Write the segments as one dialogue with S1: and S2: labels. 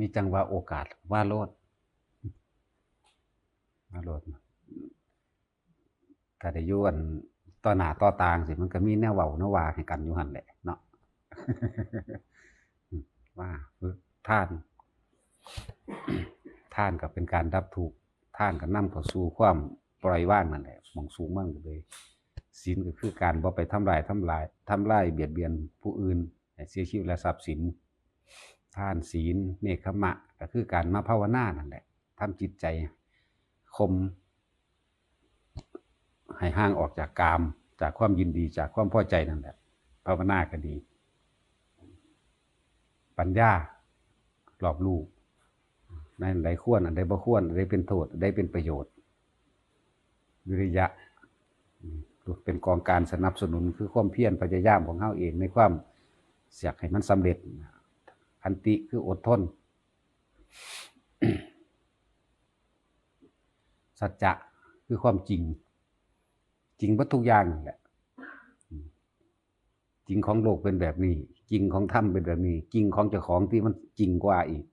S1: มีจังหวะโอกาสว่าโลดว่าโลดถ้าได้ยู่กันต่อหน้าต่อตางสิมันก็มีแนวเว้าแนวว่าให้กันอยู่หันแหละเนาะว่าท่าน ท่านก็เป็นการดับทุกท่านก็นำเข้าสู่ความปล่อยว่างนั่นแหละมองสูงมั่งเลยศีลก็คือการบ่ไปทำลายทำลายทำลายเบียดเบียนผู้อื่นเสียชีวิตและทรัพย์สิน ท่านศีลเนคขมะ ก็คือการมาภาวนานั่นแหละทำจิตใจคม ให้ห่างออกจากกาม จากความยินดีจากความพอใจนั่นแหละภาวนาก็ดี ปัญญารอบรู้ในอันใดควรอันใดบ่ควรอันใดเป็นโทษอันใดเป็นประโยชน์วิริยะเป็นกองการสนับสนุนคือความเพียรพยายามของเฮาเองในความเสียกให้มันสำเร็จ อันติคืออดทน สัจจะคือความจริง จริงวัตทุกอย่างแหละจริงของโลกเป็นแบบนี้ จริงของธรรมเป็นแบบนี้ จริงของเจ้าของที่มันจริงกว่าอีก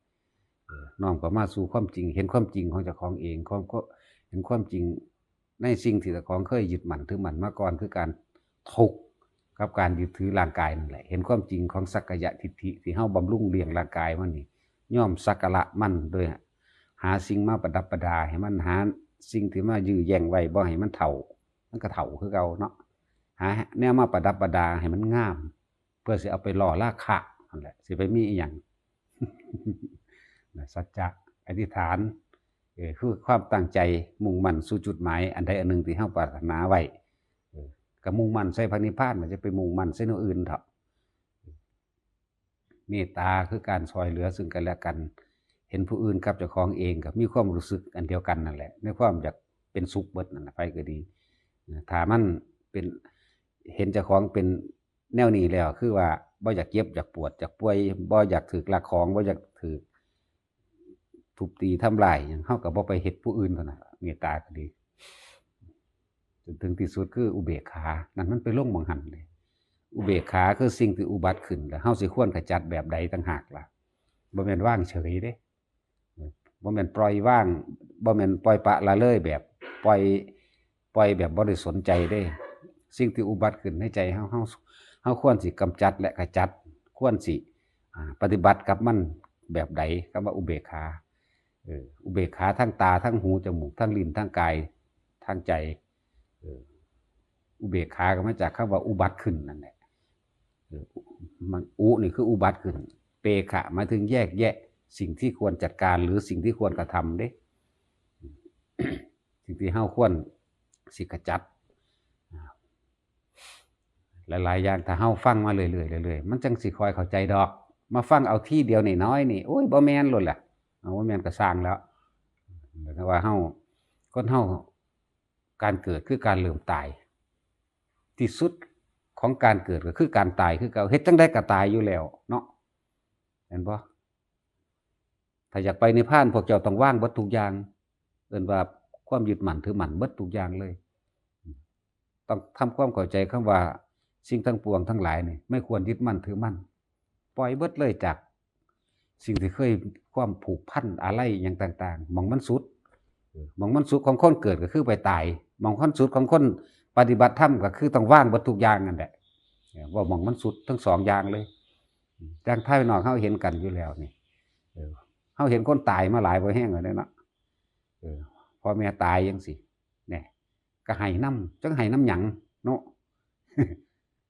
S1: น้อมก็มาสู่ความจริง เห็นความจริงของเจ้าของเองความก็เห็นความจริงในสิ่งที่เจ้าของเคยยึดมั่นถือมั่นมาก่อนคือการทุกข์ กับการยึดถือร่างกายนั่นแหละ เห็นความจริงของสักกายทิฏฐิที่เฮาบำรุงเลี้ยงร่างกายมันนี่ย่อมสักการะมันโดยหาสิ่งมาประดับประดา ให้มันหาสิ่งที่มายื้อแย่งไว้บ่ให้มันเฒ่า มันก็เฒ่าคือเก่าเนาะหาแนวมาประดับประดาให้มันงาม เพื่อสิเอาไปหล่อราคะนั่นแหละสิไปมีอีหยังสัจจะอธิษฐานคือความตั้งใจมุ่งมั่นสู่จุดหมาย อันใดอันหนึ่งที่เฮาปรารถนาไว้ เออก็มุ่งมั่นใส่พระนิพพานมันจะไปมุ่งมั่นใส่นอื่นเถอะเมตตาคือการซอยเหลือซึ่งกันและกัน เห็นผู้อื่นกับเจ้าของเองกับมีความรู้สึกอันเดียวกันนั่นแหละในความอยากเป็นสุขเบิดนั่นน่ะไปก็ดีถามันเป็นเห็นเจ้าของเป็นแนวนี้แล้วคือว่าบ่อยากเจ็บอยากปวดอยากป่วยบ่อยากถือลักของบ่อยากถือทุบตีทำลายหยังเฮาก็บ่ไปเฮ็ดผู้อื่นเท่านั้นล่ะเมตตาก็ดี จนถึงที่สุดคืออุเบกขา นั่นมันไปลงหมองหันเลย อุเบกขาคือสิ่งที่อุบัติขึ้นแล้วเฮาสิควรขจัดแบบใดต่างหากล่ะบ่แม่นว่างเฉยเด้บ่แม่นปล่อยว่างบ่แม่นปล่อยปละละเลยแบบปล่อยปล่อยแบบบ่ได้สนใจเด้ สิ่งที่อุบัติขึ้นในใจเฮาเฮาเฮาควรสิกำจัดและขจัด ควรสิอ่าปฏิบัติกับมันแบบใดคำว่าอุเบกขาเอออุเบกขาทั้งตาทั้งหูจมูกทั้งลิ้นทั้งกายทั้งใจเอุเบกขาก็มาจากคำว่าอุบัติขึ้นนั่นแหละออมันอุนี่คืออุบัติขึ้น เปขะมาถึงแยกแยะ สิ่งที่ควรจัดการหรือสิ่งที่ควรกระทำเด้สิ่งที่เฮาควรสิกจัดหลายๆอย่างถ้าเฮาฟังมาเรื่อยๆเรื่อยๆมันจังสิคอยเข้าใจดอก มาฟังเอาที่เดียวนี่น้อยนี่โอ้ยบ่แมนโลดแหละเอาบ่แมนก็สร้างแล้วแต่ว่าเฮาคนเฮา การเกิดคือการเริ่อมตาย ที่สุดของการเกิดก็คือการตายคือเก่าเฮ็ดจังได้ก็ตายอยู่แล้ว เนาะเห็นบ่ถ้าอยากไปในพานพวกเจ้าต้องว่างบิดทุกอย่างเอิ้นว่าความยึดมั่นถือมั่นบิดทุกอย่างเลย ต้องทำความเข้าใจคำว่าสิ่งทั้งปวงทั้งหลายนี่ไม่ควรยึดมั่นถือมั่นปล่อยเบิดเลยจาก สิ่งที่เคยความผูกพันอะไรอย่างต่าง ๆมองมันสุดมองมันสุดของคนเกิดก็คือไปตาย มองคนสุดของคนปฏิบัติธรรมก็คือต้องว่างบัตทุกอย่างนั่นแหละว่ามองมันสุดทั้งสองอย่างเลยจางภายนอกเขาเห็นกันอยู่แล้วนี่เออเขาเห็นคนตายมาหลายบ่แห้งเลยเนาะเออพ่อแม่ตายยังสิเนี่ยก็ให้น้ำจังให้น้ำหยังเนาะ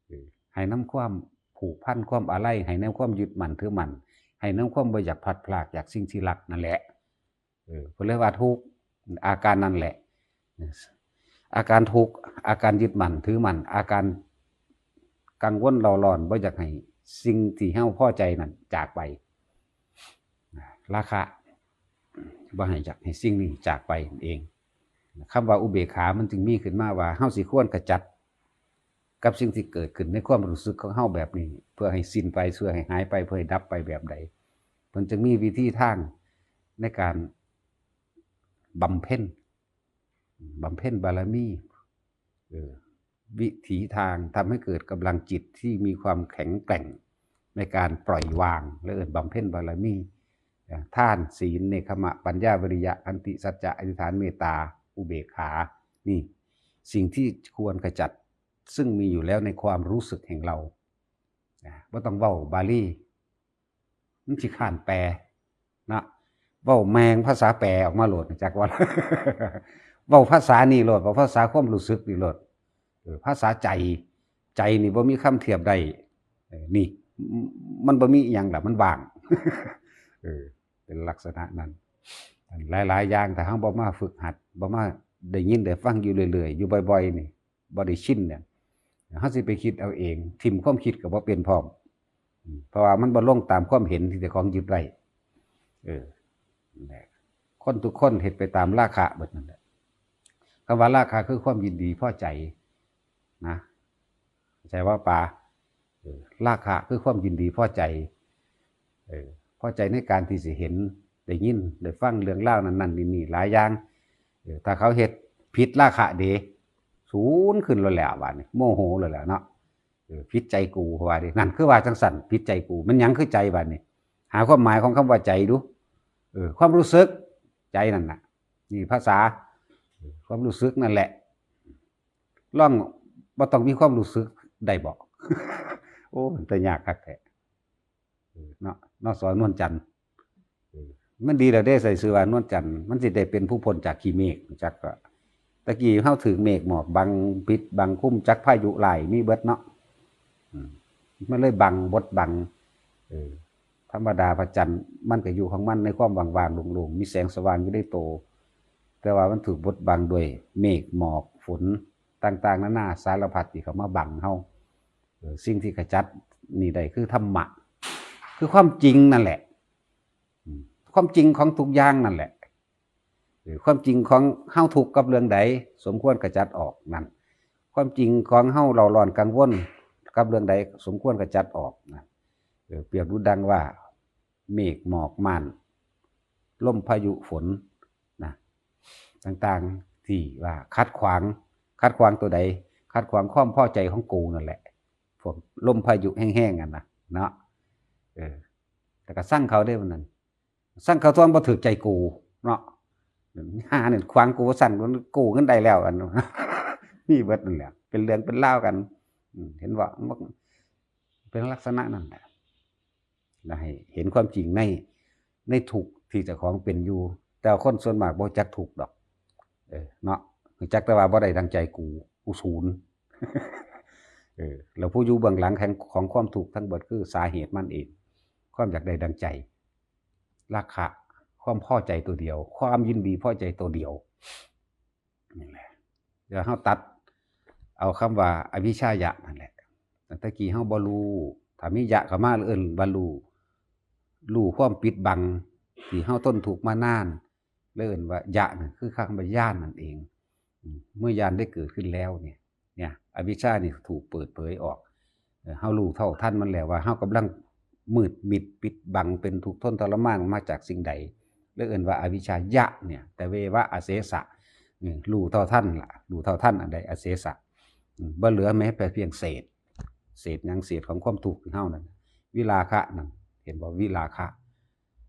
S1: เออให้น้ำความผูกพันความอะไรให้น้ำความยึดมั่นถือมั่นให้น้ำความบ่อยากพัดพรากจากสิ่งที่รักนั่นแหละเออเพิ่นเรียกว่าทุกอาการนั่นแหละ อาการทุกข์อาการยึดมั่นถือมั่นอาการกังวลเราร้อนบ่อยากให้สิ่งที่เฮาพอใจนั่นจากไป ราคะบ่ให้อยากให้สิ่งนี้จากไปเองคำว่าอุเบกขา มันจึงมีขึ้นมาว่าเฮาสิควรกระจัด กับสิ่งที่เกิดขึ้นในความรู้สึกของเฮาแบบนี้ เพื่อให้สิ้นไปเพื่อให้หายไปเพื่อให้ดับไปแบบใดเพิ่นจึงมีวิธีทางในการบำเพ็ญ บำเพ็ญบารมีวิถีทางทำให้เกิดกำลังจิตที่มีความแข็งแกร่งในการปล่อยวางและเอินบำเพ็ญบารมีท่านศีลเนคขมะปัญญาวิริยะขันติสัจจะอธิษฐานเมตตาอุเบกขานี่สิ่งที่ควรขจัดซึ่งมีอยู่แล้วในความรู้สึกแห่งเราว่าต้องเว้าบาลีมันสิขานแปลนะเว้าแมงภาษาแปลออกมาโหลดจากว่า เว้าภาษานี่โหลดเว้าภาษาความรู้สึกนี่โหลดภาษาใจใจนี่บ่มีคำเทียบได้เออนี่ มันบ่มีอหยังละมันว่างเออเป็นลักษณะนั้น หลาย ๆ อย่างแต่เฮาบ่มาฝึกหัดบ่มาได้ยินได้ฟังอยู่เรื่อยๆอยู่บ่อยๆนี่บ่ได้ชินเนี่ยเฮาสิไปคิดเอาเอง ทิมความคิดก็บ่เป็นพร้อมเพราะว่ามันบ่ลงตามความเห็นที่เจ้าของยึดไว้เออนั่นแหละคนทุกคนเฮ็ดไปตามราคะเบิดนั่นแหละ คำว่าราคะคือความยินดีพอใจนะเข้าใจว่าป่าราคะคือความยินดีพอใจเออพอใจในการที่สิเห็นได้ยินได้ฟังเรื่องเล่านั้นๆนี่หลายอย่างเออถ้าเขาเฮ็ดผิดราคะเดศูนย์ขึ้นแล้วแหละว่านี่โมโหเลยแหละเนาะผิดใจกูเขาว่าดินั่นคือว่าจังสันผิดใจกู มันยังคือใจบัดนี้หาความหมายของคำว่าใจดูเออความรู้สึกใจนั่นน่ะ นี่ภาษา ความรู้สึกนั่นแหละล่องบ่ต้องมีความรู้สึกได้บอกโอ้แต่ยากคักแท้เนาะนาะสอนนวลจันทร์มันดีแล้วได้ใส่ซื้อว่านวลจันทร์มันสิได้เป็นผู้พ้นจากขีเมฆจักก็ตะกี้เฮาถือเมฆหมอกบังปิดบังคุ้มจักพายุไหลมีเบิดเนาะมันเลยบังบดบังธรรมดาพระจันทร์มันก็อยู่ของมันในความว่างๆโล่งๆมีแสงสว่างอยู่ได้โต แต่ว่ามันถูกบดบังด้วยเมฆหมอกฝนต่างๆนานาสารพัดที่เขามาบังเฮาสิ่งที่ขจัดนี่ได้คือธรรมะ คือความจริงนั่นแหละ ความจริงของทุกอย่างนั่นแหละหรือความจริงของเฮาถูกกับเรื่องใดสมควรกระจัดออกนั่นความจริงของเฮาเราร้อนกังวลกับเรื่องใดสมควรกระจัดออกนะเปรียบดูดังว่า เมฆหมอกม่านล่มพายุฝน ต่างๆที่ว่าคัดขวางคัดขวางตัวใดคัดขวางความพอใจของกูนั่นแหละพวกลมพายุแห้งๆกันนะเนาะเออ แต่ก็สร้างเขาได้วันนั้นสร้างเขาตัวบ่ถือใจกูเนาะหาเนี่ยควางกูสั่นมันกูเงินได้แล้วกันนี่เบิดนั่นแหละเป็นเรื่องเป็นเล่ากันเห็นว่าเป็นลักษณะนั่นแหละให้เห็นความจริงในในถูกที่เจ้าของเป็นอยู่ แต่คนส่วนมากบ่จักถูกดอก เนาะจักแต่ว่าบ่ได้ดังใจกูกูศูนย์เออแล้วผู้อยู่เบื้องหลังแห่งของความถูกทั้งเบิดคือสาเหตุมันเอง ความอยากได้ดังใจ ราคะความพอใจตัวเดียว ความยินดีพอใจตัวเดียวนี่แหละเดี๋ยวเฮาตัด เอาคำว่า อวิชายะนั่นแหละตั้งแต่กี้เฮาบ่รู้ถ้ามียะเข้ามาเอิ้นบ่รู้รู้ความปิดบังที่เฮาต้นถูกมานาน เอิ้นว่ายะนั่นคือคำว่าญาณนั่นเอง เมื่อยานได้เกิดขึ้นแล้วเนี่ยเนี่ยอวิชชานี่ถูกเปิดเผยออกเฮารู้เท่าทันมันแล้วว่าเฮากำลังมืดมิดปิดบังเป็นทุกข์ทนทรมานมาจากสิ่งใดเรียกเอิ้นว่าอวิชชายะเนี่ย แต่เวว่าอเสสะนี่รู้เท่าทันล่ะรู้เท่าทันอันใดอเสสะบ่เหลือแม้แต่เพียงเศษ เศษยังเศษของความทุกข์เฮานั่นวิราคะนั่นเห็นบ่วิราคะ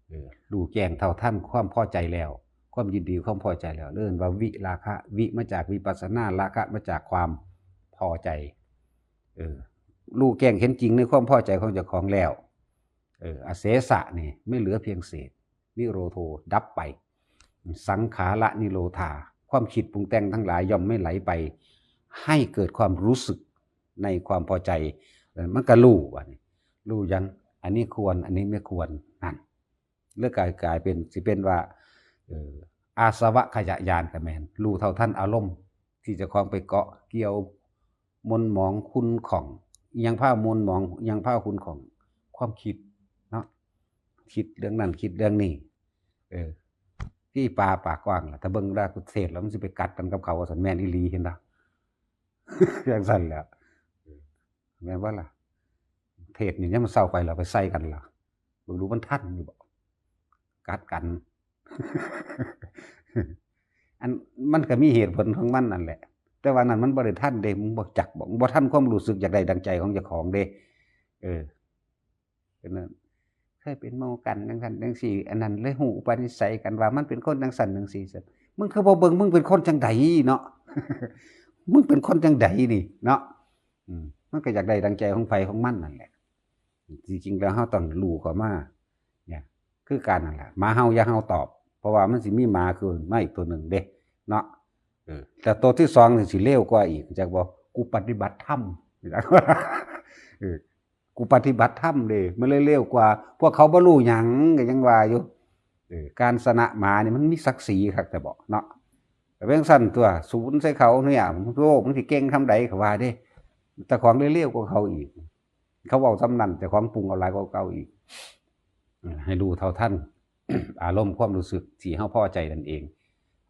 S1: เออรู้แจ้งเท่าทันความพอใจแล้ว ความยินดีความพอใจแล้วเรื่องว่าวิราคะ วิมาจากวิปัสสนาราคะมาจากความพอใจ เออรู้แจ้งเห็นจริงในความพอใจของเจ้าของแล้ว เอออเสสะนี่ไม่เหลือเพียงเศษนิโรโทดับไป สังขาระนิโรธา ความคิดปรุงแต่งทั้งหลายย่อมไม่ไหลไป ให้เกิดความรู้สึกในความพอใจมันก็รู้ว่านี่รู้ยังอันนี้ควรอันนี้ไม่ควรนั่นเลือกกายกลายเป็นสิเป็นว่า อาสวะขยะยานกับแมนรู้เท่าท่านอารมณ์ ที่จะคล้องไปเกาะเกี่ยวมนหมองคุณของ ยังผ้ามนหมองยังผ้าคุณของ ความคิดเนาะคิดเรื่องนั้นคิดเรื่องนี้ เออที่ปลาปากกว้างล่ะถ้าเบิ่งได้กุเทศแล้วมันสิไปกัดกันกับเขาสันแมนอีลีเห็นปะอย่างสั่นแล้วแม่นว่าล่ะเทศนี่ยังมันเศร้าไปเราไปใส่กันล่ะเบิ่งดูมันทันอยู่บ่กัดกัน อันมันก็มีเหตุผลของมันนั่นแหละ แต่ว่านั้นมันบ่ได้ทันเดมึงบ่จักบ่บ่ทันความรู้สึกอยากได้ดังใจของเจ้าของเดเออเป็นนั้นขยเป็นโมกันจังซั่นจังซี่ อันนั้นเลยฮู้อุปนิสัยกันว่า มันเป็นคนจังซั่นจังซี่ซั่นมึงคือบ่เบิ่งมึงเป็นคนจังใดเนาะมึงเป็นคนจังใดนี่ เนาะมันก็อยากได้ดังใจของไผของมันนั่นแหละจริงๆแล้วเฮาต้องรู้เข้ามาเนี่ย คือการนั่นแหละมาเฮาอย่าเฮาตอบ เพราะว่ามันสิมีหมาคือมาอีกตัวหนึ่งเด้เนาะเออแต่ตัวที่สองนี่สิเลวกว่าอีกจักบอกกูปฏิบัติธรรมเออกูปฏิบัติธรรมเด้มันเลยเลวกว่า พวกเขาบ่รู้หยังก็ยังว่าอยู่เออการสนะหมาเนี่ยมันมีศักดิ์ศรีครับแต่บอกเนาะแต่เรื่องสั้นตัวศูนย์ใส่เขาเนี่ยโลกมันสิเก่งทำใดเขาว่าเด้แต่ของเลวกว่าเขาอีก เขาบอกสำนันแต่ของปรุงเอาลายกว่าเก่าอีก ให้รู้เท่าท่าน อารมณ์ความรู้สึกที่เฮาพอใจนั่นเอง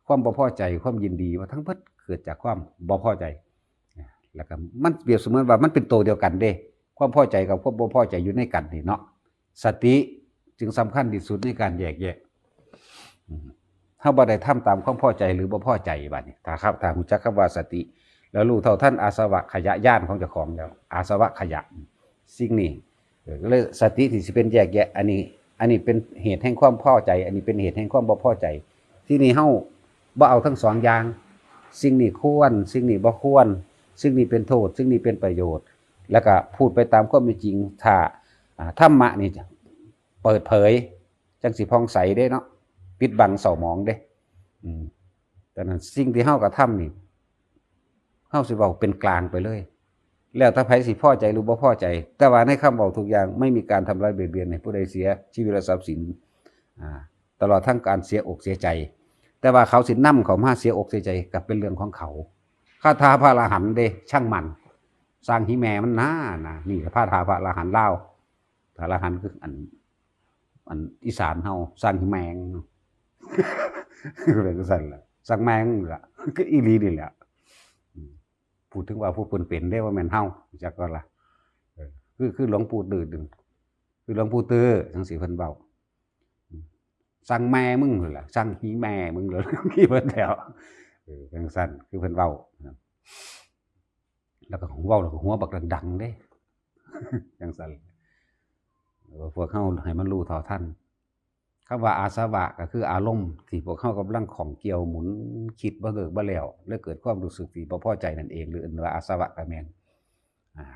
S1: ความบ่พอใจความยินดีว่าทั้งเพิดเกิดจากความบ่พอใจแล้วก็มันเปรียบเสมือนว่ามันเป็นตัวเดียวกันเด้ ความพอใจกับความบ่พอใจอยู่ในกันนี่เนาะสติจึงสำคัญที่สุดในการแยกแยะถ้าบ่ได้ทำตามความพอใจหรือบ่พอใจบัดนี้ถ้าครับถ้ารู้จักคำว่าสติ แล้วรู้เท่าท่านอาสวะขยะย่านของเจ้าของแล้วอาสวะขยะ สิ่งนี้ก็เลยสติที่สิเป็นแยกแยะ อันนี้ อันนี้เป็นเหตุแห่งความพอใจ อันนี้เป็นเหตุแห่งความบ่พอใจ ที่นี่เฮาบ่เอาทั้งสองอย่าง สิ่งนี้ควร สิ่งนี้บ่ควร สิ่งนี้เป็นโทษ สิ่งนี้เป็นประโยชน์ แล้วก็พูดไปตามความเป็นจริงถ้าธรรมะนี่เปิดเผย จังสิพองใสเด้เนาะปิดบังเศร้าหมองเด้อืมแต่นั้นสิ่งที่เฮากระทำนี่เฮาสิเว้าเป็นกลางไปเลย แล้วถ้าไผสิพ่อใจหรือบ่พ่อใจ แต่ว่าในคำเว้าทุกอย่างไม่มีการทำร้ายเบียดเบียนให้ผู้ใดเสียชีวิตและทรัพย์สินตลอดทั้งการเสียอกเสียใจ แต่ว่าเขาสินำเขามาเสียอกเสียใจกับเป็นเรื่องของเขาคาถาพระอรหันเดช่างมัน สร้างหิแม่มันน่านะนี่พระคาถาพระอรหันเล่าพระอรหันคืออันอันอีสานเฮาสร้างหิแมงเป็นจังซั่นละสร้างแมงละก็อีหลีนี่แหละ พูดถึงว่าผู้เพิ่นเป็นได้ว่าแม่นเฮาจักก็ล่ะคือคือหลวงปู่ดื้อดึงคือหลวงปู่ตื้อจังซี่เพิ่นเว้าสร้างแม่มึงนั่นล่ะสร้างหีแม่มึงเลยมีเพิ่นแล้วเออจังซั่นคือเพิ่นเว้านะคบแล้วก็ของเว้าแล้วก็หัวบักดังๆเด้จังซั่นพวกเฮาให้มันรู้เท่าทัน คำว่าอาสวะก็คืออารมณ์ที่พวกเข้ากำลังของเกี่ยวหมุนคิดบ่เลิกบ่แล้วแล้วเกิดความรู้สึกที่บ่พอใจนั่นเอง หรืออื่นว่าอาสวะก็แมนอ่า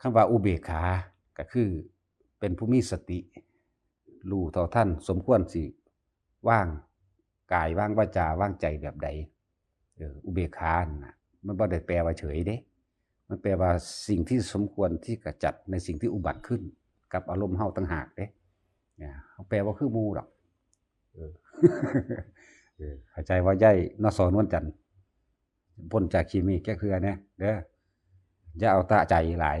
S1: คำว่าอุเบกขาก็คือเป็นผู้มีสติรู้เท่าทันสมควรสิว่างกายว่างวาจาว่างใจแบบใดอุเบกขานั่นน่ะมันบ่ได้แปลว่าเฉยเด้ มันแปลว่าสิ่งที่สมควรที่กระจัดในสิ่งที่อุบัติขึ้น กับอารมณ์เฮาต่างหากเด้ เนี่ยเขาแปลว่าคือหมูดอกเออเออเข้าใจว่าย่ายนสอนวลจันทร์พ้นจากคีมีแก้เครือเนี่ยเด้ออย่าเอาตาใจหลาย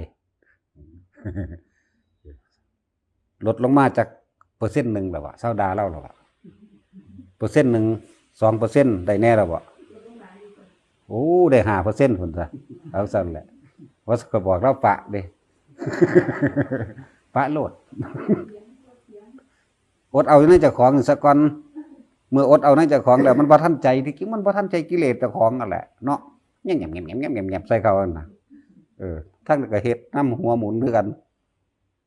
S1: ลดลงมาจากเปอร์เซ็นต์หนึ่งแล้ววะเศร้าดาเล่าแล้ววะเปอร์เซ็นต์หนึ่งสองเปอร์เซ็นต์ได้แน่แล้ววะโอ้ได้ห้าเปอร์เซ็นต์คนซะเอาสั่นแหละว่าก็บอกเราปะเด้ปะโลด อดเอาในเจ้าของสักก่อนเมื่ออดเอาในเจ้าของแล้วมันบ่ทันใจที่จริงมันบ่ทันใจกิเลสเจ้าของนั่นแหละเนาะแง่มแง่มแง่มแง่มแง่มแง่มแง่มใส่เขานั่นน่ะเออทั้งก็เฮ็ดน้ำหัวหมุนด้วยกัน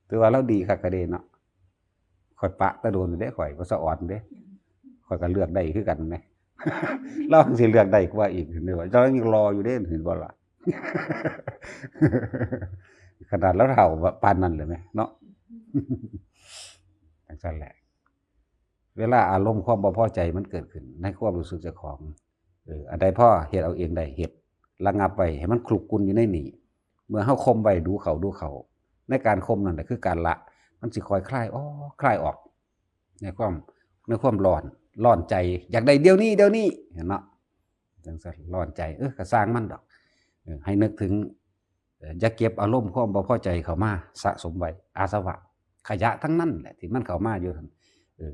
S1: ถือว่าเราดีคักกะเดเนาะข่อยปะตะโดนอยู่เด้ข่อยบ่สะอ่อนเด้ข่อยก็เลือกได้คือกันแหมเราสิเลือกได้กว่าอีกเห็นบ่ว่าเรายังรออยู่เด้เห็นบ่ล่ะขนาดแล้วเฒ่าปานนั้นเลยไหมเนาะจังซั่นแหละ เวลาอารมณ์ความบ่พอใจมันเกิดขึ้น ในความรู้สึกเจ้าของเอออันใดพ่อเฮ็ดเอาเองได้เฮ็ดระงับไว้ให้มันคลุกกุนอยู่ในนี่เมื่อเฮาคมไว้ดูเขาดูเขา ในการคมนั่นแหละคือการละ มันสิคอยคลายอ๋อคลายออก ในความในความร้อนร้อนใจ อยากได้เดี๋ยวนี้เดี๋ยวนี้เห็นเนาะจังซั่นร้อนใจเออก็สร้างมันดอกให้นึกถึงอย่าเก็บอารมณ์ความบ่พอใจเข้ามาสะสมไว้อาสวะ ขยะทั้งนั้นแหละที่มันเข้ามาอยู่หั่นเออ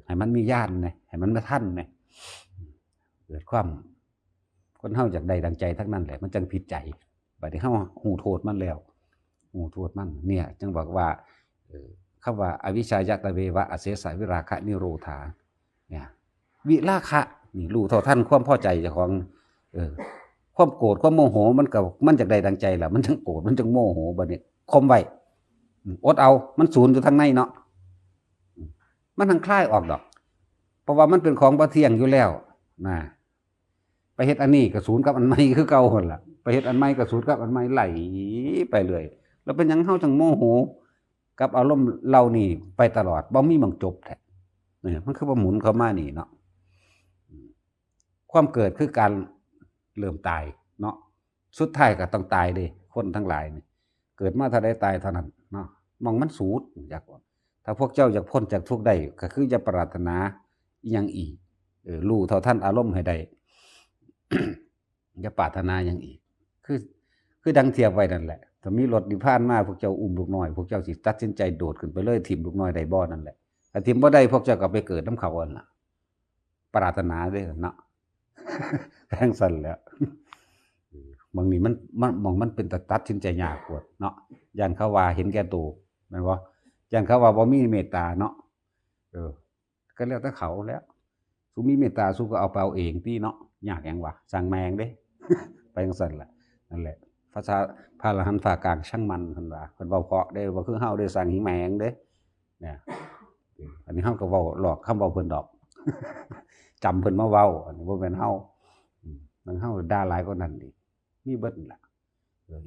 S1: ให้มันมีญาณนะให้มันมาท่านนะเกิดความคนเฮาจากใดดังใจทั้งนั้นแหละมันจังผิดใจบัดนี้เฮาหูโทษมันแล้วหูโทษมัน เนี่ย จึงบอกว่าเออคำว่าอวิชชายตะเววะอเสสะวิราคะนิโรธาเนี่ย วิราคะนี่รู้เท่าท่านความพอใจเจ้าของ เออ ความโกรธความโมโห มันกับมันจากใดดังใจแหละมันจังโกรธมันจังโมโหบัดนี้คมไว้อดเอา มันศูนย์อยู่ทางในเนาะ มันทางคลายออกดอก เพราะว่ามันเป็นของบ่เที่ยงอยู่แล้วนะไปเฮ็ดอันนี้ก็ศูนกับอันใหม่คือเก่าหั่นละไปเฮ็ดอันใหม่ก็ศูนกับอันใหม่ไหลไปเรื่อยแล้วเป็นยังเฮาจังโมโห กับอารมณ์เรานี่ไปตลอดบ่มีม่องจบแท้เนี่ยมันคือว่าหมุนเข้ามานี่เนาะความเกิดคือการเริ่มตาย เนาะสุดท้ายก็ต้องตายเด้คนทั้งหลายนี่เกิดมาเท่าใดตายเท่านั้นเนาะมองมันสูดอยากว่า ถ้าพวกเจ้าอยากพ้นจากทุกข์ได้ก็คือจะปรารถนาอหยังอีกออรู้เท่าท่านอารมณ์ให้ได้อย่าปรารถนาอย่างอีก คือ คือดังเทียบไว้นั่นแหละถ้ามีรถดิพานมาพวกเจ้าอุ้มลูกน้อย พวกเจ้าสิตัดสินใจโดดขึ้นไปเลยทิ่มลูกน้อยได้บ่นั่นแหละถ้าทิ่มบ่ได้พวกเจ้าก็ไปเกิดน้ำเขาอันล่ะ ปรารถนาด้อเนาะแห่งสั่นแล้วบางนี่มันมันมองมันเป็นตาตัดสินใจยากปวดเนาะย่านเขาว่าเห็นแก่ตัวแม่น บ่ย่านเขาว่าบ่มีเมตตาเนาะเออ ก็แล้วแต่เขาแล้วสุมีเมตตาสุก็เอาไปเอาเองพี่เนาะยากหยังวะสั่งแมงเด้ ไปจังซั่นแหละนั่นแหละภาษาพระอรหันฝากลางช่างมันเพิ่นว่าเพิ่นเว้าเพราะเด้บ่คือเฮาได้สั่งหิแมงเด้เนี่ยอันนี้เฮาก็เว้าหลอกคำเว้าเพิ่นดอกจำเพิ่นมาเว้าอันนี้บ่แม่นเฮาอืมมันเฮาด่าหลายกว่านั้นอีกมีเบิดล่ะ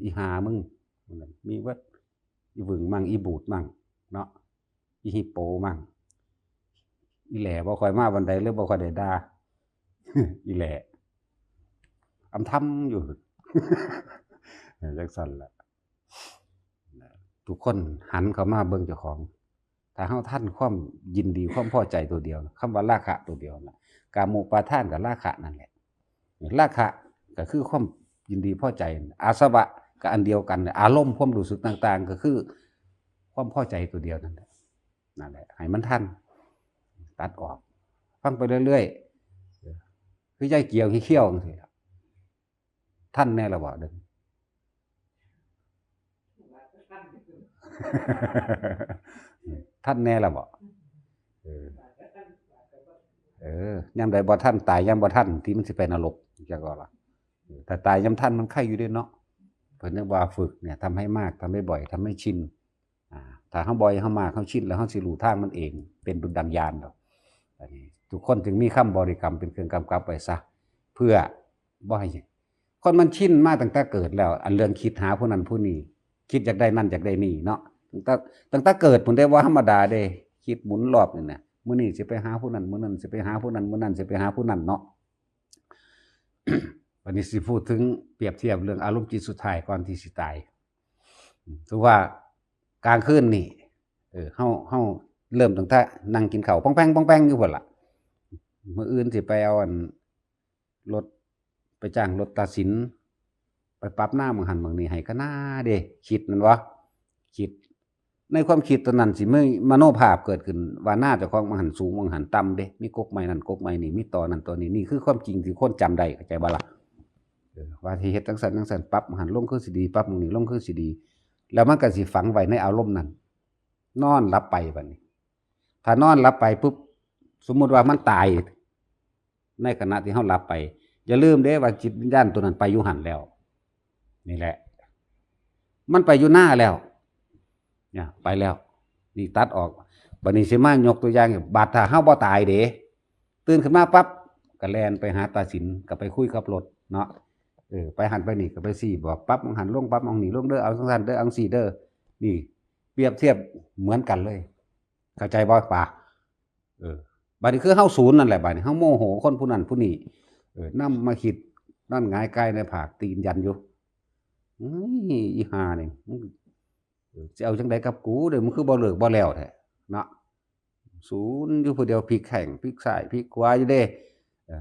S1: อีหามึงมีเบิดอีวึงมั่งอีบูดมั่ง เนาะอีฮิโปมั่งอีแหล่บ่คอยมาวันใดหรือบ่คอยได้ดาอีแหล่อำทำอยู่เออจังซั่นล่ะทุกคนหันเข้ามาเบิ่งเจ้าของ ถ้าเฮาท่านความยินดีความพอใจตัวเดียวคำว่าราคะตัวเดียวน่ะกามุปาทานกับราคะนั่นแหละราคะก็คือความยินดีพอใจ อาสวะก็อันเดียวกัน อารมณ์ความรู้สึกต่าง ๆ ก็คือ ความพอใจตัวเดียวนั่นแหละนั่นแหละให้มันทันตัดออก ฟังไปเรื่อยๆคือใจเกี่ยวขี้เขี้ยวจังซี่ล่ะท่านแน่ละบ่เดินท่านแน่ละบ่เออเออยามใดบ่ท่านตายยามบ่ท่านที่มันสิไปนรกจักว่าล่ะแต่ตายยามท่านมันไข่อยู่เด้เนาะเพิ่นนึกว่าฝึกเนี่ยทำให้มากทำให้บ่อยทำให้ชิน ถ้าเฮาบ่อยเฮามาเฮาชินแล้วเฮาสิรู้ทางมันเอง เป็นดุจดังยานดอกทุกคนจึงมีคำบริกรรมเป็นเครื่องกำกับไว้ซะเพื่อบ่ให้คนมันชินมาตั้งแต่เกิดแล้ว อันเรื่องคิดหาผู้นั้นผู้นี้คิดอยากได้นั่นอยากได้นี่เนาะตั้งแต่ตั้งแต่เกิดพุ่นได้ว่าธรรมดาเด้คิดหมุนรอบนี่นะมื้อนี้สิไปหาผู้นั้นมื้อนั้นสิไปหาผู้นั้นมื้อนั้นสิไปหาผู้นั้นเนาะวันนี้สิพูดถึงเปรียบเทียบเรื่องอารมณ์จิตสุดท้ายก่อนที่สิตายถือว่า กลางคืนนี่เออเฮาเฮาเริ่มตั้งแต่นั่งกินข้าวป้องแป้งป้องแป้งอยู่พุ่นล่ะมื้ออื่นสิไปเอาอันรถไปจ้างรถตัดสิน ไปปรับหน้ามังหันมังนี้ให้ก็น่าเด้คิดนั่นวะคิด ในความคิดตอนนั้นสิไม่มโนภาพเกิดขึ้น ว่าหน้าเจ้าของมังหันสูงมังหันต่ำเด้มีกกไม้นั่นกกไม้นี่มีตอนั่นตอนี้นี่คือความจริงที่คนจำได้เข้าใจบ่ล่ะเออว่าที่เฮ็ดจังซั่นจังซั่นปรับมังหันลงคือสิดีปรับมังนี้ลงคือสิดี แล้วมันก็สิฝังไว้ในอารมณ์นั้น นอนหลับไปบัดนี้ ถ้านอนหลับไปปุ๊บสมมุติว่ามันตาย ในขณะที่เฮาหลับไป อย่าลืมเด้ว่าจิตวิญญาณตัวนั้นไปอยู่หันแล้ว นี่แหละ มันไปอยู่หน้าแล้ว เนี่ย ไปแล้ว นี่ตัดออกบัดนี้สิมายกตัวอย่างบาดถ้าเฮาบ่ตายเด้ตื่นขึ้นมาปั๊บก็แลนไปหาตาสินก็ไปคุยกับรถเนาะ เออไปหันไปนี่ก็ไปสี่บอกปั๊บมองหันลงปั๊บมองหนีลงเด้อเอาสังสันเด้อเอาสี่เด้อนี่ เปรียบเทียบเหมือนกันเลย เข้าใจบ่ป่าเออบัดนี้คือเฮาศูนย์นั่นแหละบัดนี้เฮาโมโหคนผู้นั้นผู้นี้เออนำมาคิดนั่นงายกายในผากตีนยันอยู่อื้ออีหานี่มึงเออจะเอาจังไดกับกูเด้อมันคือบ่เลิกบ่แล้วแท้เนาะศูนย์อยู่ผู้เดียวพลิกแข่งพลิกซ้ายพลิกขวาอยู่เด้อ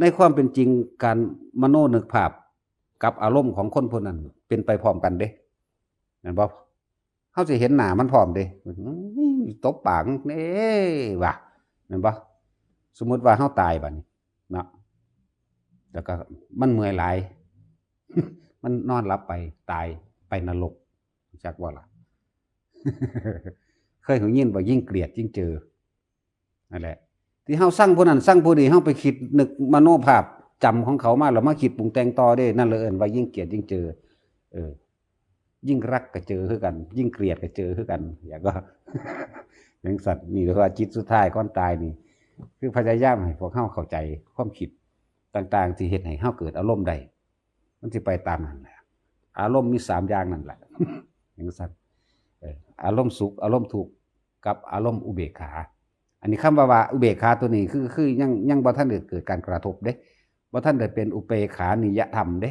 S1: ในความเป็นจริงการมโนนึกภาพกับอารมณ์ของคนผู้นั้น เป็นไปพร้อมกันเด้แม่นบ่เฮาสิเห็นหนามันพร้อมเด้ตบปากเด้ว่ะแม่นบ่สมมติว่าเฮาตายบัดนี้นะแล้วก็มันเมื่อยหลายมันนอนหลับไปตายไปนรกจักว่าล่ะ เคยของยินว่ายิ่งเกลียดยิ่งเจอนั่นแหละ ที่เฮาสร้างผู้นั้นสร้างผู้นี้เฮาไปคิดนึกมโนภาพจำของเขามาแล้วมาคิดปรุงแต่งต่อได้นั่นเลยเอิ้นว่ายิ่งเกลียดยิ่งเจอ เออ ยิ่งรักก็เจอคือกัน ยิ่งเกลียดก็เจอคือกัน อย่างก็อย่างสัตว์นี่เรียกว่าจิตสุดท้ายก่อนตายนี่ คือพยายามให้พวกเฮาเข้าใจความคิดต่าง ๆ ที่เฮ็ดให้เฮาเกิดอารมณ์ได้มันสิไปตามนั้นแหละอารมณ์มีสามอย่างนั่นแหละอย่างสัตว์อารมณ์สุขอารมณ์ทุกข์กับอารมณ์อุเบกขา อันนี้คำว่าว่าอุเบกขาตัวนี้คือคือยังยังบ่ทันได้เกิดการกระทบเด้บ่ทันได้เป็นอุเปขานิยธรรมเด้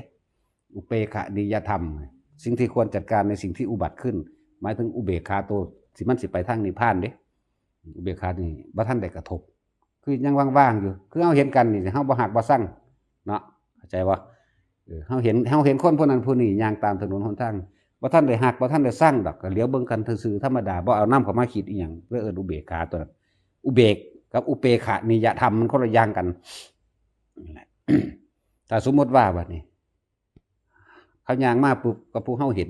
S1: อุเปขานิยธรรม สิ่งที่ควรจัดการในสิ่งที่อุบัติขึ้น หมายถึงอุเบกขาตัวสิมันสิไปทางนิพพานเด้อุเบกขานี่บ่ทันได้กระทบ คือยังว่างๆอยู่ คือเฮาเห็นกันนี่เฮาบ่หักบ่สั่งเนาะเข้าใจบ่เออเฮาเห็นเฮาเห็นคนผู้นั้นผู้นี้ย่างตามถนนหนทางบ่ทันได้หักบ่ทันได้สั่งดอกก็เลี้ยวเบิ่งกันซื่อๆธรรมดาบ่เอานำเข้ามาคิดอีหยังเพื่อเอิ้นอุเบกขาตัวนั้น อุเบกกับอุเปขานิยธรรมมันคนละอย่างกันนั่สมมติว่าแบัดนี้เขาย่างมาปุ๊บก็ผู้เฮาเห็น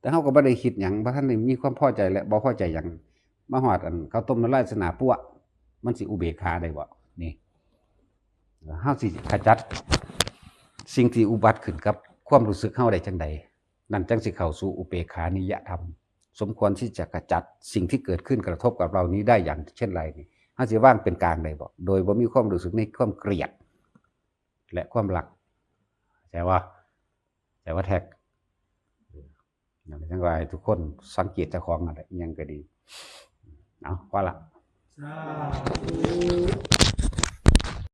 S1: แต่เฮาก็บ่ได้คิดหยังบ่ทันได้มีความพอใจและบ่พอใจหยังมาอดอันเขาต้มน้ำลายสนาปั้วมันสิอุเบกขาได้บ่นี่เฮาสิขจัด สิ่งที่อุบัติขึ้นกับ ความรู้สึกเฮาได้จังใดนั่นจังสิเข้าสู่อุเบกขานิยธรรม สมควรที่จะขจัดสิ่งที่เกิดขึ้นกระทบกับเรานี้ได้อย่างเช่นไรนี่เฮาสิว่างเป็นกลางได้บ่โดยบ่มีความรู้สึกในความเกลียด และความรักแต่ว่า แต่ว่าแท็กนั่นแหละจังว่าให้ทุกคนสังเกตเจ้าของอะไรยังก็ดี เอาพอละ
S2: สาธุ